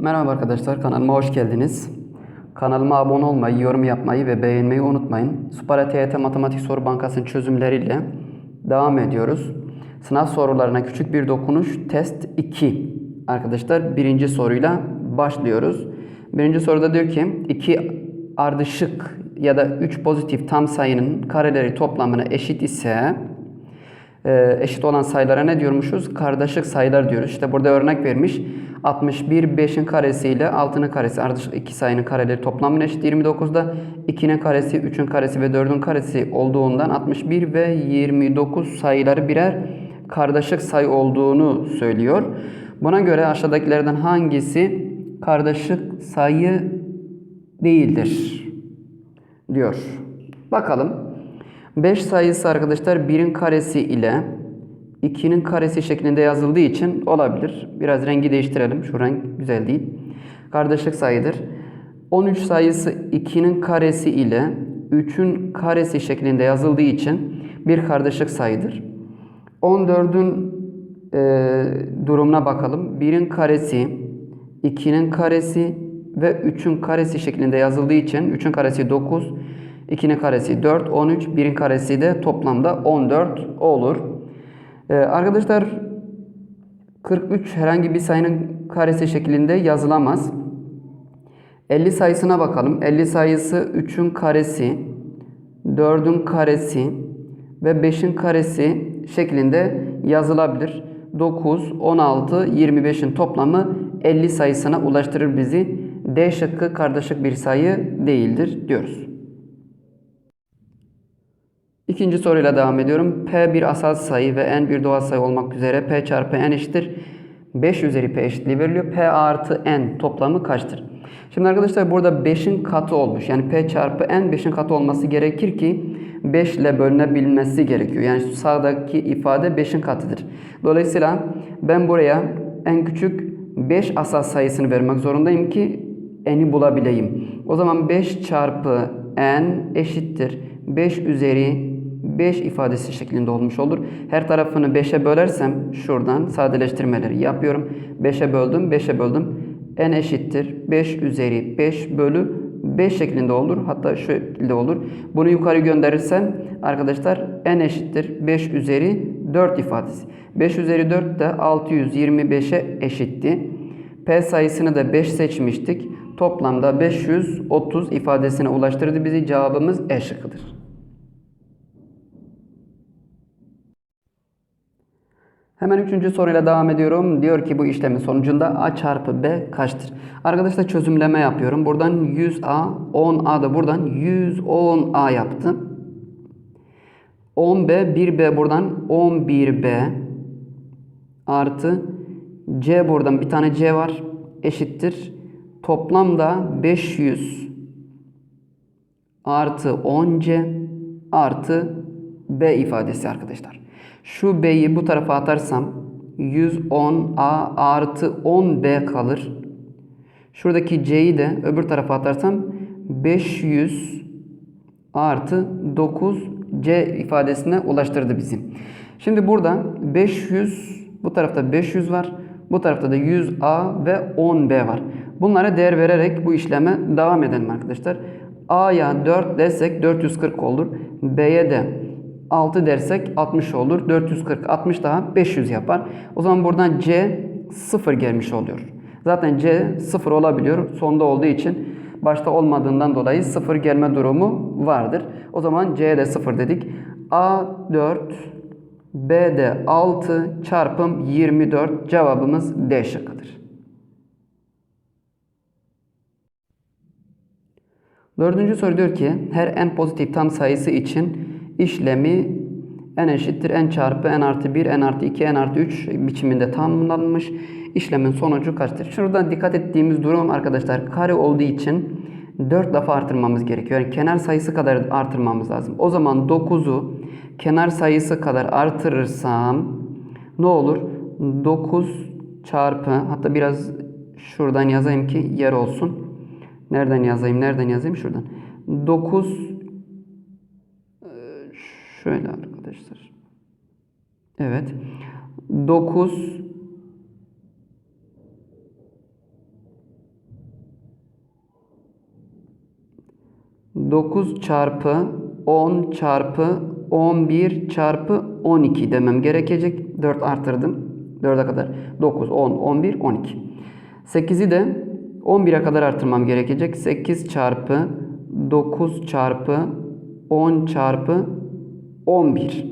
Merhaba arkadaşlar, kanalıma hoş geldiniz. Kanalıma abone olmayı, yorum yapmayı ve beğenmeyi unutmayın. Supara TYT Matematik Soru Bankası'nın çözümleriyle devam ediyoruz. Sınav sorularına küçük bir dokunuş, test 2. Arkadaşlar birinci soruyla başlıyoruz. Birinci soruda diyor ki, iki ardışık ya da 3 pozitif tam sayının kareleri toplamına eşit ise eşit olan sayılara ne diyormuşuz? Kardeşlik sayılar diyoruz. İşte burada örnek vermiş. 61 5'in karesi ile 6'nın karesi ardışık iki sayının kareleri toplamına eşit 29'da 2'nin karesi, 3'ün karesi ve 4'ün karesi olduğundan 61 ve 29 sayıları birer kardeşlik sayı olduğunu söylüyor. Buna göre aşağıdakilerden hangisi kardeşlik sayı değildir diyor. Bakalım. 5 sayısı arkadaşlar 1'in karesi ile 2'nin karesi şeklinde yazıldığı için olabilir. Biraz rengi değiştirelim. Şu renk güzel değil. Kardeşlik sayıdır. 13 sayısı 2'nin karesi ile 3'ün karesi şeklinde yazıldığı için bir kardeşlik sayıdır. 14'ün e, durumuna bakalım. 1'in karesi, 2'nin karesi ve 3'ün karesi şeklinde yazıldığı için 3'ün karesi 9, 2'nin karesi 4, 13, 1'in karesi de toplamda 14 olur. Ee, arkadaşlar 43 herhangi bir sayının karesi şeklinde yazılamaz. 50 sayısına bakalım. 50 sayısı 3'ün karesi, 4'ün karesi ve 5'in karesi şeklinde yazılabilir. 9, 16, 25'in toplamı 50 sayısına ulaştırır bizi. D şıkkı kardeşlik bir sayı değildir diyoruz. İkinci soruyla devam ediyorum. P bir asal sayı ve n bir doğal sayı olmak üzere P çarpı n eşittir. 5 üzeri P eşitliği veriliyor. P artı n toplamı kaçtır? Şimdi arkadaşlar burada 5'in katı olmuş. Yani P çarpı n 5'in katı olması gerekir ki 5 ile bölünebilmesi gerekiyor. Yani sağdaki ifade 5'in katıdır. Dolayısıyla ben buraya en küçük 5 asal sayısını vermek zorundayım ki n'i bulabileyim. O zaman 5 çarpı n eşittir. 5 üzeri 5 ifadesi şeklinde olmuş olur. Her tarafını 5'e bölersem şuradan sadeleştirmeleri yapıyorum. 5'e böldüm, 5'e böldüm. n eşittir 5 üzeri 5 bölü 5 şeklinde olur. Hatta şu şekilde olur. Bunu yukarı gönderirsem arkadaşlar n eşittir 5 üzeri 4 ifadesi. 5 üzeri 4 de 625'e eşitti. P sayısını da 5 seçmiştik. Toplamda 530 ifadesine ulaştırdı bizi. Cevabımız E şıkkıdır. Hemen üçüncü soruyla devam ediyorum. Diyor ki bu işlemin sonucunda A çarpı B kaçtır? Arkadaşlar çözümleme yapıyorum. Buradan 100A, 10A da buradan 110A yaptım. 10B, 1B buradan 11B artı C buradan bir tane C var eşittir. Toplamda 500 artı 10C artı B ifadesi arkadaşlar. Şu B'yi bu tarafa atarsam 110A artı 10B kalır. Şuradaki C'yi de öbür tarafa atarsam 500 artı 9C ifadesine ulaştırdı bizim. Şimdi burada 500 bu tarafta 500 var. Bu tarafta da 100A ve 10B var. Bunlara değer vererek bu işleme devam edelim arkadaşlar. A'ya 4 desek 440 olur. B'ye de 6 dersek 60 olur. 440, 60 daha 500 yapar. O zaman buradan C 0 gelmiş oluyor. Zaten C 0 olabiliyor. Sonda olduğu için başta olmadığından dolayı 0 gelme durumu vardır. O zaman C de 0 dedik. A 4, B de 6 çarpım 24 cevabımız D şıkkıdır. Dördüncü soru diyor ki her n pozitif tam sayısı için işlemi n eşittir n çarpı n artı 1, n artı 2, n artı 3 biçiminde tamamlanmış. İşlemin sonucu kaçtır? Şuradan dikkat ettiğimiz durum arkadaşlar kare olduğu için 4 defa artırmamız gerekiyor. Yani kenar sayısı kadar artırmamız lazım. O zaman 9'u kenar sayısı kadar artırırsam ne olur? 9 çarpı hatta biraz şuradan yazayım ki yer olsun. Nereden yazayım? Nereden yazayım? Şuradan. 9 Şöyle arkadaşlar. Evet. 9 9 çarpı 10 çarpı 11 çarpı 12 demem gerekecek. 4 artırdım. 4'e kadar. 9, 10, 11, 12. 8'i de 11'e kadar artırmam gerekecek. 8 çarpı 9 çarpı 10 çarpı 11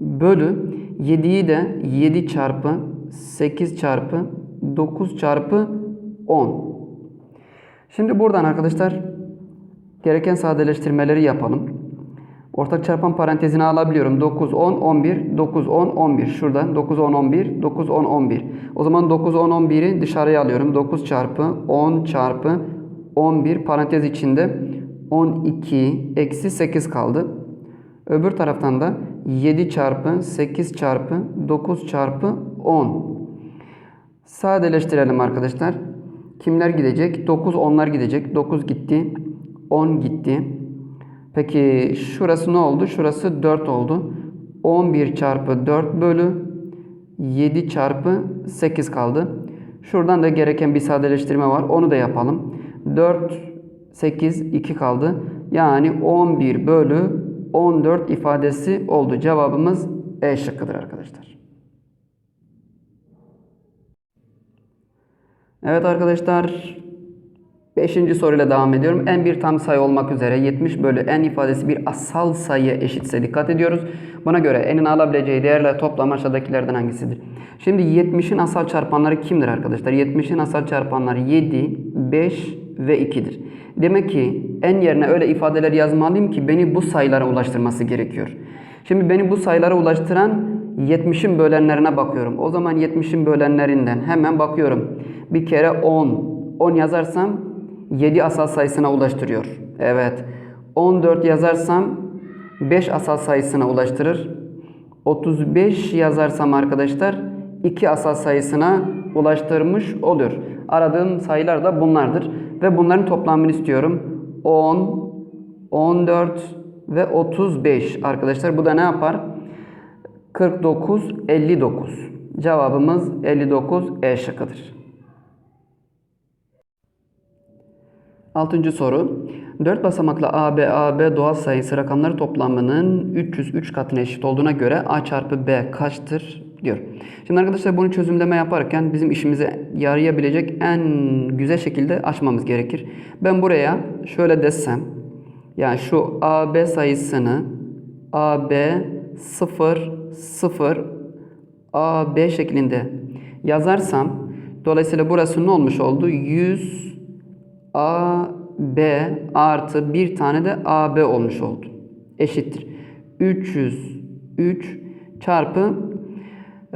bölü 7'yi de 7 çarpı 8 çarpı 9 çarpı 10. Şimdi buradan arkadaşlar gereken sadeleştirmeleri yapalım. Ortak çarpan parantezini alabiliyorum. 9, 10, 11, 9, 10, 11. Şuradan 9, 10, 11, 9, 10, 11. O zaman 9, 10, 11'i dışarıya alıyorum. 9 çarpı 10 çarpı 11 parantez içinde 12 eksi 8 kaldı. Öbür taraftan da 7 çarpı 8 çarpı 9 çarpı 10. Sadeleştirelim arkadaşlar. Kimler gidecek? 9 onlar gidecek. 9 gitti. 10 gitti. Peki şurası ne oldu? Şurası 4 oldu. 11 çarpı 4 bölü 7 çarpı 8 kaldı. Şuradan da gereken bir sadeleştirme var. Onu da yapalım. 4, 8, 2 kaldı. Yani 11 bölü 14 ifadesi oldu. Cevabımız E şıkkıdır arkadaşlar. Evet arkadaşlar 5. soruyla devam ediyorum. En bir tam sayı olmak üzere 70 bölü n ifadesi bir asal sayıya eşitse dikkat ediyoruz. Buna göre n'in alabileceği değerler toplam aşağıdakilerden hangisidir? Şimdi 70'in asal çarpanları kimdir arkadaşlar? 70'in asal çarpanları 7, 5 ve 2'dir. Demek ki n yerine öyle ifadeler yazmalıyım ki beni bu sayılara ulaştırması gerekiyor. Şimdi beni bu sayılara ulaştıran 70'in bölenlerine bakıyorum. O zaman 70'in bölenlerinden hemen bakıyorum. Bir kere 10. 10 yazarsam 7 asal sayısına ulaştırıyor. Evet. 14 yazarsam 5 asal sayısına ulaştırır. 35 yazarsam arkadaşlar 2 asal sayısına ulaştırmış oluyor. Aradığım sayılar da bunlardır. Ve bunların toplamını istiyorum. 10, 14 ve 35 arkadaşlar. Bu da ne yapar? 49, 59. Cevabımız 59 E şıkkıdır. Altıncı soru. 4 basamaklı AB, AB doğal sayısı rakamları toplamının 303 katına eşit olduğuna göre A çarpı B kaçtır diyor. Şimdi arkadaşlar bunu çözümleme yaparken bizim işimize yarayabilecek en güzel şekilde açmamız gerekir. Ben buraya şöyle desem. Yani şu AB sayısını AB 0 0 AB şeklinde yazarsam dolayısıyla burası ne olmuş oldu? 100 AB artı bir tane de AB olmuş oldu. Eşittir. 303 çarpı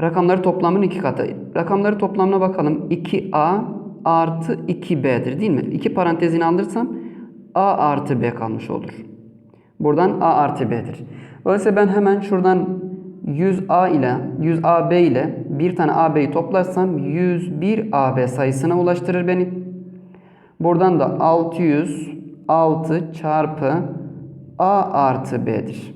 rakamları toplamının iki katı. Rakamları toplamına bakalım. 2A artı 2B'dir değil mi? İki parantezini alırsam A artı B kalmış olur. Buradan A artı B'dir. Dolayısıyla ben hemen şuradan 100A ile 100AB ile bir tane AB'yi toplarsam 101 AB sayısına ulaştırır beni. Buradan da 606 çarpı A artı B'dir.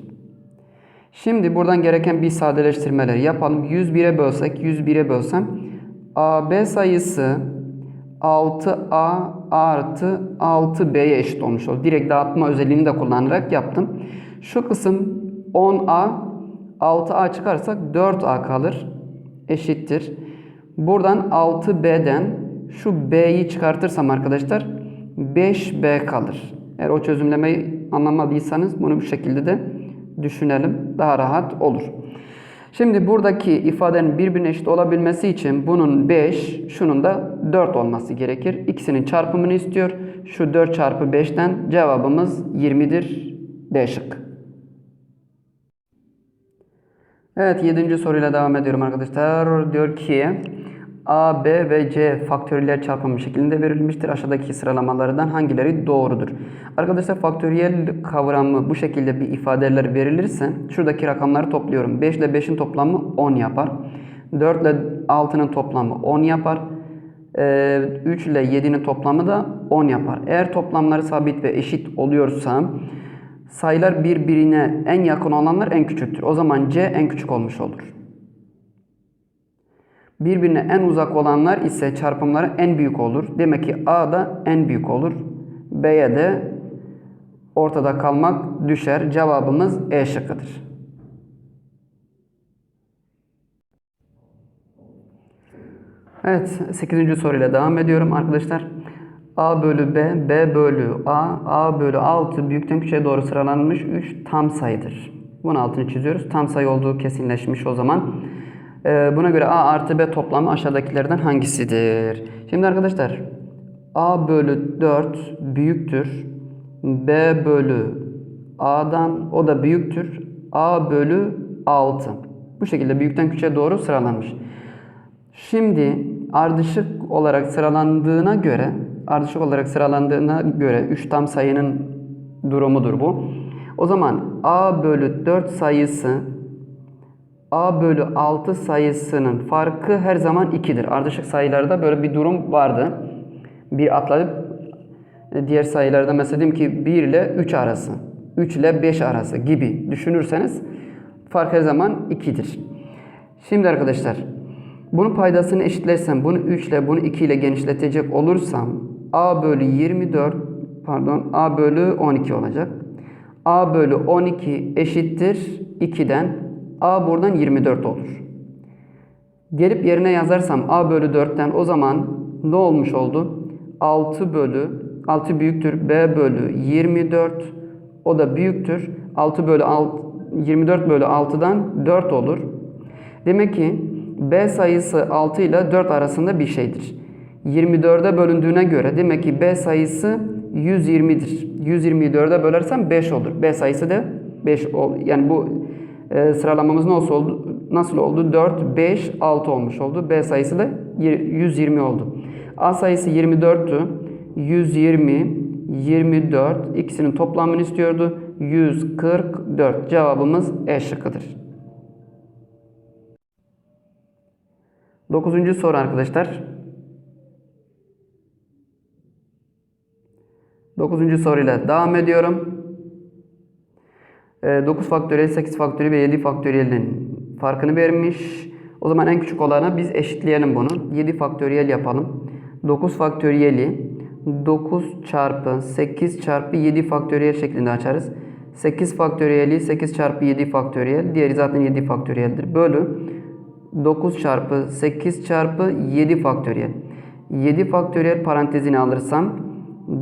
Şimdi buradan gereken bir sadeleştirmeleri yapalım. 101'e bölsek, 101'e bölsem AB sayısı 6A artı 6B'ye eşit olmuş oldu. Direkt dağıtma özelliğini de kullanarak yaptım. Şu kısım 10A 6A çıkarsak 4A kalır. Eşittir. Buradan 6B'den şu B'yi çıkartırsam arkadaşlar 5B kalır. Eğer o çözümlemeyi anlamadıysanız bunu bu şekilde de düşünelim. Daha rahat olur. Şimdi buradaki ifadenin birbirine eşit olabilmesi için bunun 5, şunun da 4 olması gerekir. İkisinin çarpımını istiyor. Şu 4 çarpı 5'ten cevabımız 20'dir. D şık. Evet 7. soruyla devam ediyorum arkadaşlar. Diyor ki A, B ve C faktöriyel çarpımı şeklinde verilmiştir. Aşağıdaki sıralamalardan hangileri doğrudur? Arkadaşlar faktöriyel kavramı bu şekilde bir ifadeler verilirse şuradaki rakamları topluyorum. 5 ile 5'in toplamı 10 yapar. 4 ile 6'nın toplamı 10 yapar. 3 ile 7'nin toplamı da 10 yapar. Eğer toplamları sabit ve eşit oluyorsa sayılar birbirine en yakın olanlar en küçüktür. O zaman C en küçük olmuş olur. Birbirine en uzak olanlar ise çarpımları en büyük olur. Demek ki A da en büyük olur. B'ye de ortada kalmak düşer. Cevabımız E şıkkıdır. Evet 8. soruyla devam ediyorum arkadaşlar. A bölü B, B bölü A, A bölü 6 büyükten küçüğe doğru sıralanmış 3 tam sayıdır. Bunun altını çiziyoruz. Tam sayı olduğu kesinleşmiş o zaman. Ee, buna göre A artı B toplamı aşağıdakilerden hangisidir? Şimdi arkadaşlar A bölü 4 büyüktür. B bölü A'dan o da büyüktür. A bölü 6. Bu şekilde büyükten küçüğe doğru sıralanmış. Şimdi ardışık olarak sıralandığına göre ardışık olarak sıralandığına göre 3 tam sayının durumudur bu. O zaman A bölü 4 sayısı A bölü 6 sayısının farkı her zaman 2'dir. Ardışık sayılarda böyle bir durum vardı. Bir atlayıp diğer sayılarda mesela diyeyim ki 1 ile 3 arası, 3 ile 5 arası gibi düşünürseniz fark her zaman 2'dir. Şimdi arkadaşlar bunun paydasını eşitlersem bunu 3 ile bunu 2 ile genişletecek olursam A bölü 24 pardon A bölü 12 olacak. A bölü 12 eşittir 2'den A buradan 24 olur. Gelip yerine yazarsam A bölü 4'ten o zaman ne olmuş oldu? 6 bölü 6 büyüktür B bölü 24 o da büyüktür. 6 bölü 6 24 bölü 6'dan 4 olur. Demek ki B sayısı 6 ile 4 arasında bir şeydir. 24'e bölündüğüne göre demek ki B sayısı 120'dir. 120'yi 4'e bölersem 5 olur. B sayısı da 5 ol. Yani bu e, sıralamamız nasıl oldu? Nasıl oldu? 4, 5, 6 olmuş oldu. B sayısı da 120 oldu. A sayısı 24'tü. 120, 24 ikisinin toplamını istiyordu. 144. Cevabımız E şıkkıdır. Dokuzuncu soru arkadaşlar. Dokuzuncu soruyla devam ediyorum. 9 faktöriyel, 8 faktöriyel ve 7 faktöriyelin farkını vermiş. O zaman en küçük olana biz eşitleyelim bunu. 7 faktöriyel yapalım. 9 faktöriyeli 9 çarpı 8 çarpı 7 faktöriyel şeklinde açarız. 8 faktöriyeli 8 çarpı 7 faktöriyel. Diğeri zaten 7 faktöriyeldir. Bölü 9 çarpı 8 çarpı 7 faktöriyel. 7 faktöriyel parantezini alırsam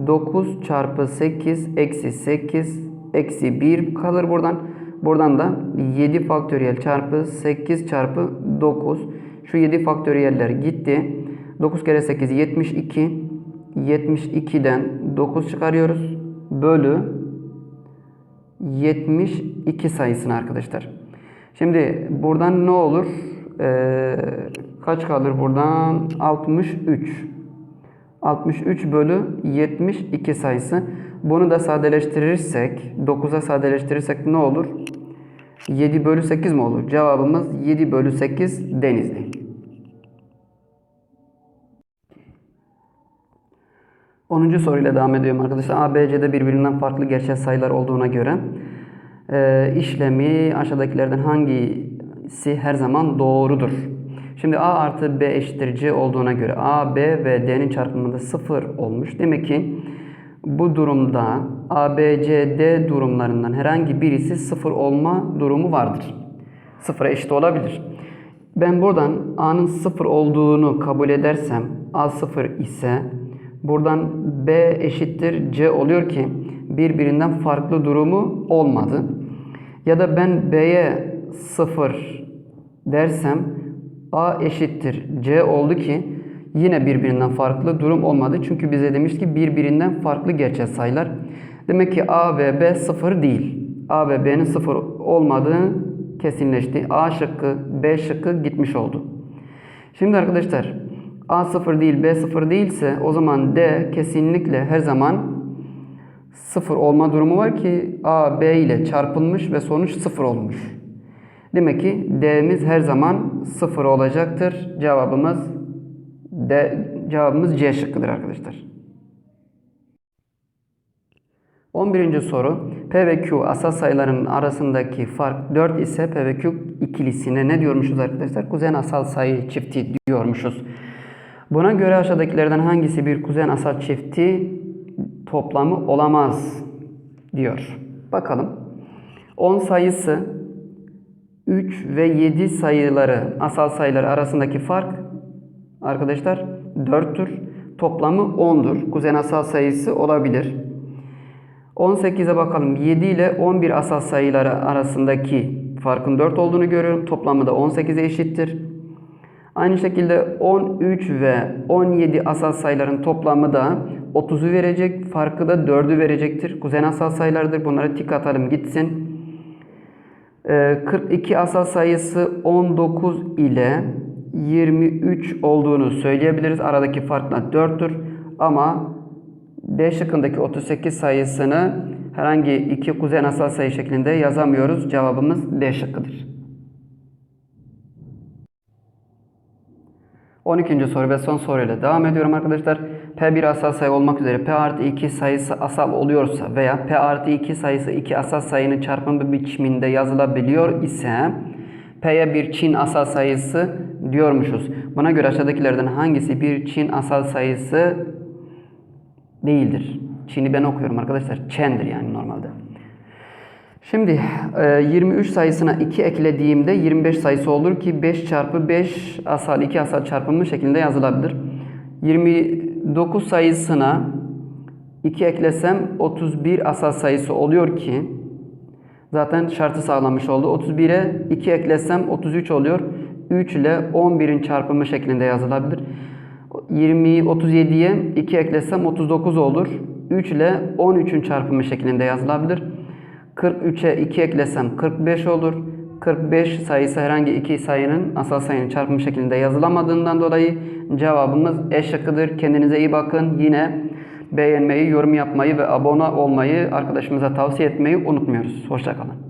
9 çarpı 8 eksi 8 eksi 1 kalır buradan. Buradan da 7 faktöriyel çarpı 8 çarpı 9. Şu 7 faktöriyeller gitti. 9 kere 8 72. 72'den 9 çıkarıyoruz. Bölü 72 sayısını arkadaşlar. Şimdi buradan ne olur? Ee, kaç kalır buradan? 63. 63 bölü 72 sayısı. Bunu da sadeleştirirsek, 9'a sadeleştirirsek ne olur? 7 bölü 8 mi olur? Cevabımız 7 bölü 8 Denizli. 10. soruyla devam ediyorum arkadaşlar. A, B, C'de birbirinden farklı gerçel sayılar olduğuna göre e, işlemi aşağıdakilerden hangisi her zaman doğrudur? Şimdi A artı B eşittir C olduğuna göre A, B ve D'nin çarpımında 0 olmuş. Demek ki bu durumda A, B, C, D durumlarından herhangi birisi 0 olma durumu vardır. 0'a eşit olabilir. Ben buradan A'nın 0 olduğunu kabul edersem A 0 ise buradan B eşittir C oluyor ki birbirinden farklı durumu olmadı. Ya da ben B'ye 0 dersem A eşittir C oldu ki yine birbirinden farklı durum olmadı. Çünkü bize demiş ki birbirinden farklı gerçek sayılar. Demek ki A ve B sıfır değil. A ve B'nin sıfır olmadığı kesinleşti. A şıkkı, B şıkkı gitmiş oldu. Şimdi arkadaşlar A sıfır değil, B sıfır değilse o zaman D kesinlikle her zaman sıfır olma durumu var ki A, B ile çarpılmış ve sonuç sıfır olmuş. Demek ki D'miz her zaman sıfır olacaktır. Cevabımız D, cevabımız C şıkkıdır arkadaşlar. 11. soru. P ve Q asal sayıların arasındaki fark 4 ise P ve Q ikilisine ne diyormuşuz arkadaşlar? Kuzen asal sayı çifti diyormuşuz. Buna göre aşağıdakilerden hangisi bir kuzen asal çifti toplamı olamaz diyor. Bakalım. 10 sayısı 3 ve 7 sayıları asal sayılar arasındaki fark arkadaşlar 4'tür. Toplamı 10'dur. Kuzen asal sayısı olabilir. 18'e bakalım. 7 ile 11 asal sayıları arasındaki farkın 4 olduğunu görüyorum. Toplamı da 18'e eşittir. Aynı şekilde 13 ve 17 asal sayıların toplamı da 30'u verecek. Farkı da 4'ü verecektir. Kuzen asal sayılardır. Bunları tik atalım gitsin. Ee, 42 asal sayısı 19 ile 23 olduğunu söyleyebiliriz. Aradaki fark da 4'tür. Ama D şıkkındaki 38 sayısını herhangi iki kuzen asal sayı şeklinde yazamıyoruz. Cevabımız D şıkkıdır. 12. soru ve son soruyla devam ediyorum arkadaşlar. P1 asal sayı olmak üzere P artı 2 sayısı asal oluyorsa veya P artı 2 sayısı iki asal sayının çarpımı biçiminde yazılabiliyor ise P'ye bir Çin asal sayısı diyormuşuz. Buna göre aşağıdakilerden hangisi bir Çin asal sayısı değildir? Çin'i ben okuyorum arkadaşlar. Çen'dir yani normalde. Şimdi e, 23 sayısına 2 eklediğimde 25 sayısı olur ki 5 çarpı 5 asal 2 asal çarpımı şeklinde yazılabilir. 29 sayısına 2 eklesem 31 asal sayısı oluyor ki zaten şartı sağlamış oldu. 31'e 2 eklesem 33 oluyor. 3 ile 11'in çarpımı şeklinde yazılabilir. 20 37'ye 2 eklesem 39 olur. 3 ile 13'ün çarpımı şeklinde yazılabilir. 43'e 2 eklesem 45 olur. 45 sayısı herhangi iki sayının asal sayının çarpımı şeklinde yazılamadığından dolayı cevabımız E şıkkıdır. Kendinize iyi bakın. Yine beğenmeyi, yorum yapmayı ve abone olmayı arkadaşımıza tavsiye etmeyi unutmuyoruz. Hoşçakalın.